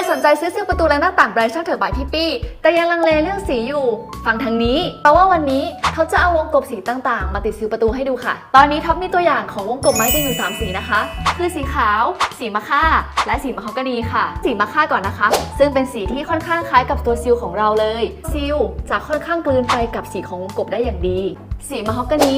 รสนใจซื้อซิลประตูและหน้าต่างแบรนด์ช่างเถอะบายพี่ปี้ แต่ยังลังเลเรื่องสีอยู่ ฟังทางนี้ เพราะว่าวันนี้เขาจะเอาวงกบสีต่างๆ มาติดซิลประตูให้ดูค่ะ ตอนนี้ท็อปมีตัวอย่างของวงกบไม้จริงอยู่ 3 สีนะคะ คือสีขาว สีมะค่า และสีมะฮอกกานีค่ะ สีมะค่าก่อนนะคะ ซึ่งเป็นสีที่ค่อนข้างคล้ายกับตัวซิลของเราเลย ซิลจะค่อนข้างกลืนไปกับสีของวงกบได้อย่างดี สีมะฮอกกานี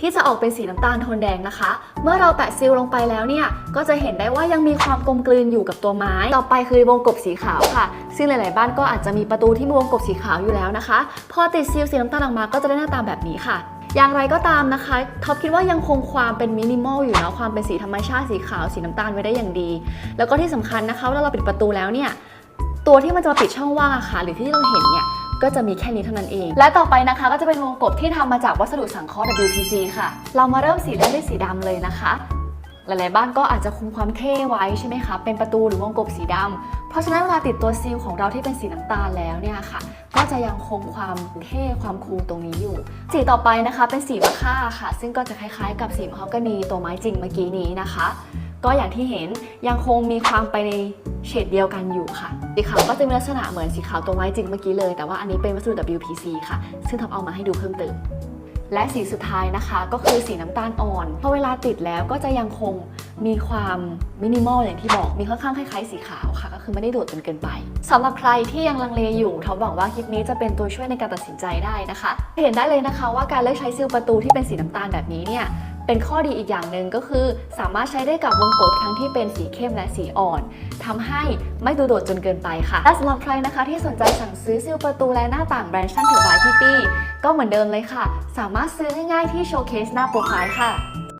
ที่จะออกเป็นสีน้ำตาลโทนแดงนะคะ เมื่อเราแตะซิลลงไปแล้วเนี่ย ก็จะเห็นได้ว่ายังมีความกลมกลืนอยู่กับตัวไม้ ต่อไปคือวงกบสีขาวค่ะ ซึ่งหลาย ๆ บ้านก็อาจจะมีประตูที่มีวงกบสีขาวอยู่แล้วนะคะ พอติดซิลสีน้ำตาลออกมาก็จะได้หน้าตาแบบนี้ค่ะอย่างไรก็ตามนะคะท็อปคิดว่ายังคงความเป็นมินิมอลอยู่เนาะความเป็นสีธรรมชาติสีขาวสีน้ำตาลไว้ได้อย่างดี แล้วก็ที่สำคัญนะคะเวลาเราปิดประตูแล้วเนี่ยตัวที่มันจะมาปิดช่องว่างอะค่ะหรือที่เราเห็นเนี่ย ก็จะมีแค่นี้เท่านั้นเอง และต่อไปนะคะก็จะเป็นวงกบที่ทำมาจากวัสดุสังเคราะห์ WPC ค่ะ เรามาเริ่มสีแรกด้วยสีดำเลยนะคะ หลายๆบ้านก็อาจจะคงความเท่ไว้ใช่ไหมคะ เป็นประตูหรือวงกบสีดำเพราะฉะนั้นเวลาติดตัวซีลของเราที่เป็นสีน้ำตาลแล้วเนี่ยค่ะ ก็จะยังคงความเท่ความคูลตรงนี้อยู่ สีต่อไปนะคะเป็นสีมะค่าค่ะ ซึ่งก็จะคล้ายๆ กับสีมะฮอกกานีตัวไม้จริงเมื่อกี้นี้นะคะ ก็อย่างที่เห็นยังคงมีความไปใน เฉดเดียวกันอยู่ค่ะ สีขาวก็จะมีลักษณะเหมือนสีขาวตัวไม้จริงเมื่อกี้เลย แต่ว่าอันนี้เป็นวัสดุ WPC ค่ะ ซึ่งทำเอามาให้ดูเพิ่มเติม และสีสุดท้ายนะคะก็คือสีน้ำตาลอ่อนพอเวลาติดแล้วก็จะยังคงมีความมินิมอลอย่างที่บอกมีค่อนข้างคล้ายๆสีขาวค่ะ ก็คือไม่ได้โดดจนเกินไปสำหรับใครที่ยังลังเลอยู่ท็อปหวังว่าคลิปนี้จะเป็นตัวช่วยในการตัดสินใจได้นะคะ เห็นได้เลยนะคะว่าการเลือกใช้ซีลประตูที่เป็นสีน้ำตาลแบบนี้เนี่ย เป็นข้อดีอีกอย่างหนึ่งก็คือ สามารถใช้ได้กับวงกบทั้งที่เป็นสีเข้มและสีอ่อนทำให้ไม่ดูโดดจนเกินไปค่ะ และสำหรับใครนะคะที่สนใจสั่งซื้อซิลประตูและหน้าต่างแบรนด์ช่างเถอบายพี่ปี้ก็เหมือนเดิมเลยค่ะ สามารถซื้อง่ายๆที่โชว์เคสหน้าโปรไฟล์ค่ะ